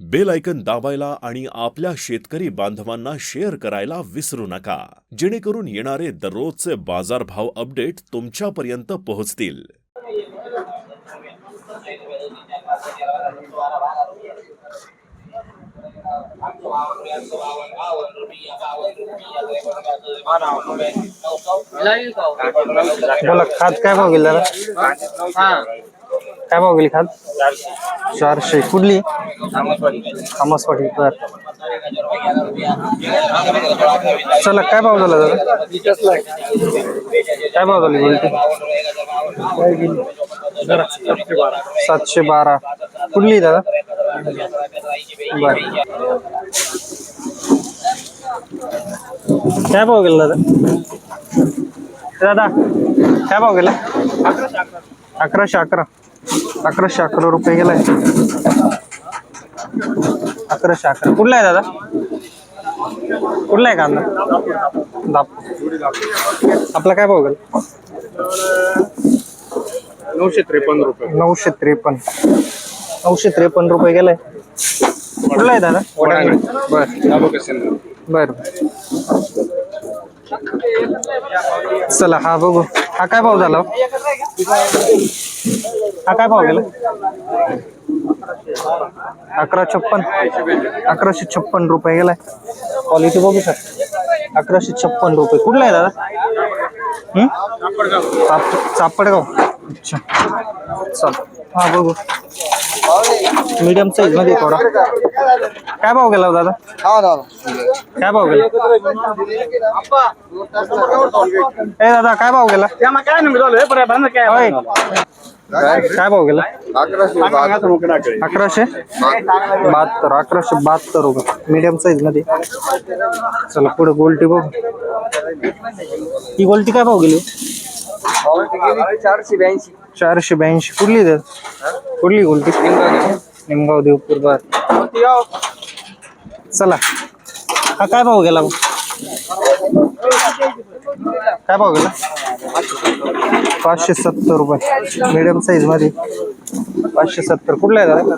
Bell icon दाबायला आणि आपल्या शेतकरी बांधवांना शेअर करायला विसरू नका. जेणेकरून येणारे दररोजचे बाजारभाव अपडेट तुमच्यापर्यंत पोहोचतील. बोला खाद काय भाव गेला काय भाव गेली खाद चारशे. कुठली? आमसवाडी. बर. चला काय भाव झाला दादा? काय भाव झाली बोलते? सातशे बारा. कुठली दादा? बर. काय भाव गेला दादा? दादा काय भाव गेला? अकराशे अकरा. अकराशे अकरा रुपये गेलाय. अकराशे अकरा. कुठला आहे दादा? कुठला आहे कांदा? दाप आपला काय भाव गेला? नऊशे त्रेपन्न रुपये. नऊशे त्रेपन्न. नऊशे त्रेपन्न रुपये गेलाय. कुठला आहे दादा? बर. बर. चला हा बघू. हा काय भाव झाला? हो? काय भाव गेला? अकरा छप्पन. अकराशे छप्पन रुपये गेलाय. क्वालिटी बघू शकता अकराशे छप्पन रुपये. कुठला आहे दादा? चापडगाव. अच्छा. चल. हा बघू. मीडियम साईजमध्ये थोडा. काय भाव गेला हो दादा? काय भाव गेला? ए दादा काय भाव गेला? होय. काय? भाव गेला? अकराशे बहात्तर. अकराशे? बहात्तर. रुपये. मीडियम साईजमध्ये. चला पुढे गोल्टी बघ. ही गोल्टी काय भाव गेली? चारशे ब्याऐंशी. चारशे ब्याऐंशी. कुठली दर कुठली गोल्टी? निमगाव देवपूर बर. चला. हा काय भाव गेला मग? काय भाव गेला? पाचशे सत्तर रुपये. मीडियम साईजमध्ये. पाचशे सत्तर. कुठला आहे दादा?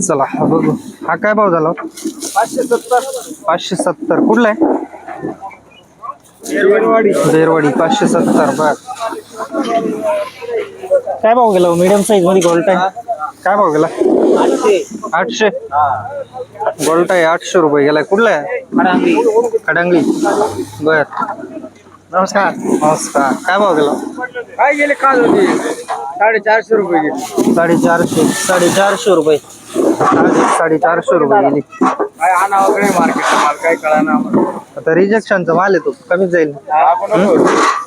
चला हा बघू. हा काय भाव झाला? पाचशे सत्तर. पाचशे सत्तर. कुठला आहे? बेरवाडी पाचशे सत्तर. बर. काय भाव गेला? मीडियम साईजमध्ये गोल्ट आहे. काय भाव गेला? आठशे. गोल्ट आहे आठशे रुपये गेलाय. कुठला आहे? खडांगली बर. नमस्कार. नमस्कार. काय भाव गेला? काय गेले काल होते? साडेचारशे रुपये गेले. साडेचारशे. साडेचारशे रुपये. साडे- साडेचारशे रुपये गेली. काय आणा वगैरे मार्केट माल काय कळा ना आता रिजेक्शनचा माल आहे तो. कमीच जाईल.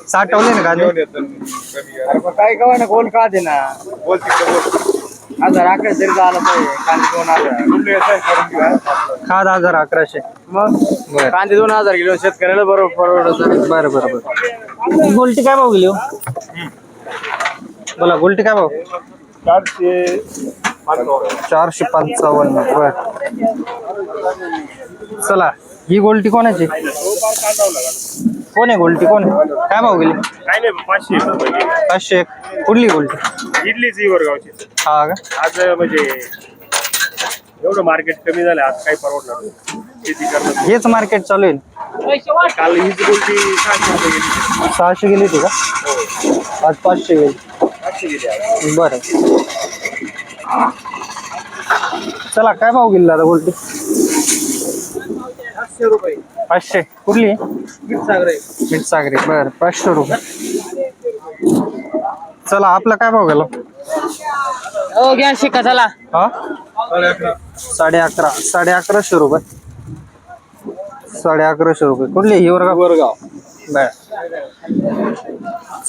साठवले ना पण काय कवा ना कोण का दे ना? बोल तिकडे बोल. हजार अकरा तरी झालं पाहिजे कांदे दोन हजार. खाद हजार अकराशे. मग? बर. कांदे दोन हजार किलो शेतकऱ्याला बरोबर परवडत बरं बरं बरं. गोल्टी काय भाव गेली हो? बोला गोल्टी काय भाव? चारशे चारशे पंचावन्न बर. चला ही गोल्टी कोणाची? कोण आहे गोल्टी? कोण? आहे? काय भाव गेली? काय नाही पाचशे रुपये गेले. पाचशे एक. कुठली गोल्टी? इडलीच ही वरगावची हा का? आज म्हणजे एवढं मार्केट कमी झालं आज काही परवडणार नाही. शेती करतात. हेच मार्केट चालू आहे. काल हीच गोष्टी सहाशे रुपये गेली. सहाशे गेली होती का? आज पाचशे गेली. पाचशे गेली आज. बरं. चला काय भाव गेली दादा गोल्टी? पाचशे रुपये. पाचशे. कुठली? सागरे मिठसागरी बर पाचशे रुपये. चला आपला काय भाव गेला? हो घ्या शिका चला. हा? साडे अकरा. साडे अकराशे रुपये. साडे अकराशे रुपये. कुठली? ही वर्ग वरगाव बर.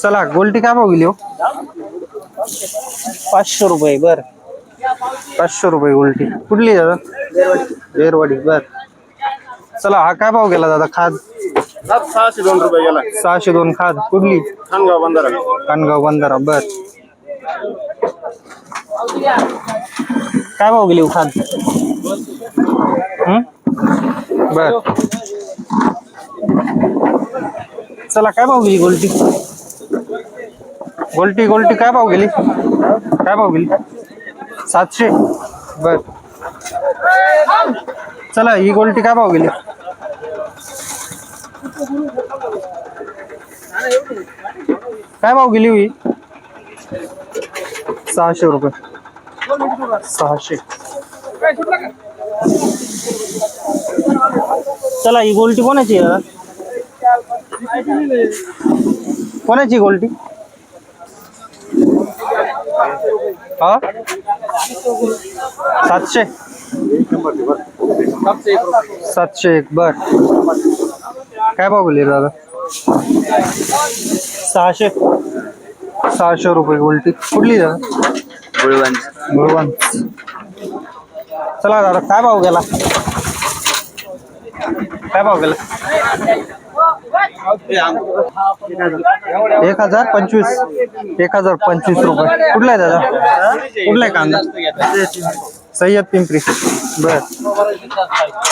चला गोल्टी काय भाव गेली हो? पाचशे रुपये बर. पाचशे रुपये गोल्टी. कुठली दादा? बेरवाडी बर. चला हा काय भाव गेला दादा? खाद? सहाशे दोन रुपये गेला. सहाशे दोन खाद. कुठली? खानगाव बंधारा. कानगाव बंधारा बर. काय भाव गेली खाद? हं? बर. चला काय भाव गेली गोल्टी? गोल्टी गोल्टी काय भाव गेली? काय भाव गेली? सातशे? बर. चला ही गोल्टी काय भाव गेली? काय भाव गेली हुई? सहाशे रुपये. सहाशे. चला, ही गोल्टी कोणाची कोणाची गोल्टी? हा? सातशे. सातशे एक, बर. काय भाव गेली दादा? सहाशे. सहाशे रुपये गोल्टी कुठली दादा? गुळवंत चला दादा काय भाव गेला? काय भाव गेला? एक हजार पंचवीस. एक हजार पंचवीस रुपये. कुठला आहे दादा? कुठला आहे कांदा? सय्यद पिंपरी. बर.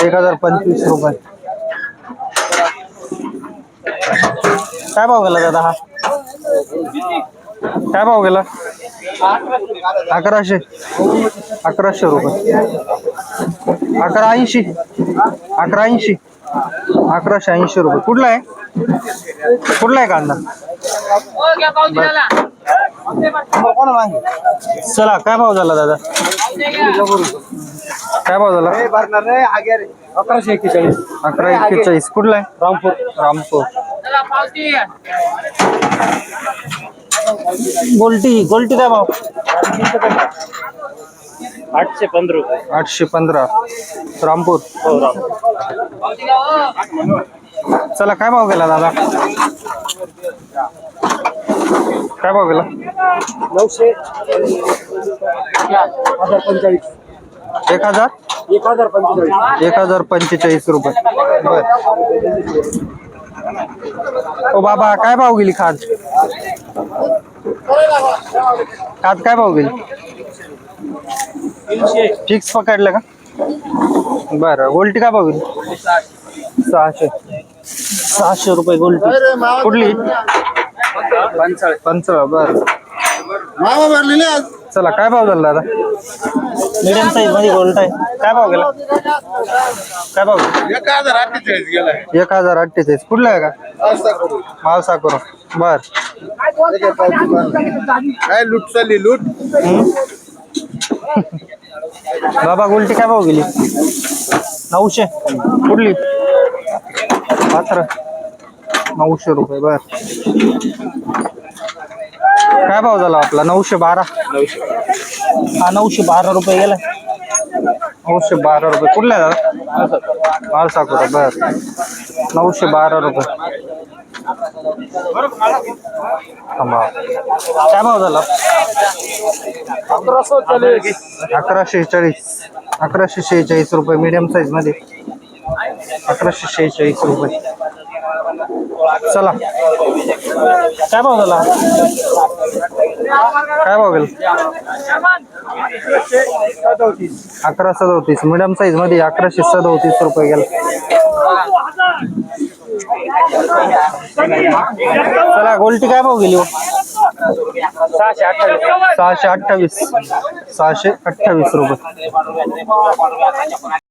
एक हजार पंचवीस रुपये. काय भाव गेला दादा हा? काय भाव गेला? अकराशे. अकराशे रुपये. अकरा ऐंशी अकरा ऐंशी अकराशे ऐंशी रुपये. कुठला आहे? कुठला आहे कांदा? चला काय भाव झाला दादा? काय भाव झाला? अकराशे एक्केचाळीस. अकरा एक्केचाळीस. कुठला आहे? रामपूर. रामपूर. गोल्टी गोल्टी काय भाव आठशे पंधरा रुपये. आठशे पंधरा. रामपूर. चला काय भाव गेला दादा? काय भाव गेला? नऊशे. हजार पंचेचाळीस एक हजार? एक हजार पंचेचाळीस. एक हजार पंचेचाळीस रुपये. बर. ओ बाबा काय भाव गेली खाद खाद काय भाव गेली? फिक्स पकडलं का? बरं गोल्टी काय भाव गेली? सहाशे. सहाशे रुपये गोल्टी. कुठली? पंचाळ बर. भरलेले आज. चला काय भाव झाला दादा मीडियम साईजमध्ये गोल्ट आहे. काय भाव गेला? काय भाव? एक हजार अठ्ठेचाळीस गेलाय एक हजार अठ्ठेचाळीस. कुठला आहे का? मालसा करू बर. काय लूट चालली लूट? बाबा गोल्टी काय भाव गेली? नऊशे. कुठली? पात्र. नऊशे रुपये बर. काय भाव झाला आपला? नऊशे बारा. हा नऊशे बारा रुपये गेला. नऊशे बारा रुपये. कुठला आहे दादा? माल साकुरा बर. नऊशे बारा रुपये. काय भाव झाला? अकराशे चाळीस. अकराशे शेहेचाळीस रुपये. मीडियम साईजमध्ये. अकराशे शेहेचाळीस रुपये. चला. काय भाव झाला? काय भाव गेला? अकरा सदोतीस. मिडियम साईजमध्ये अकराशे सदोतीस रुपये गेला. चला गोल्टी काय भाव गेली हो? सहाशे अठ्ठावीस. सहाशे अठ्ठावीस रुपये.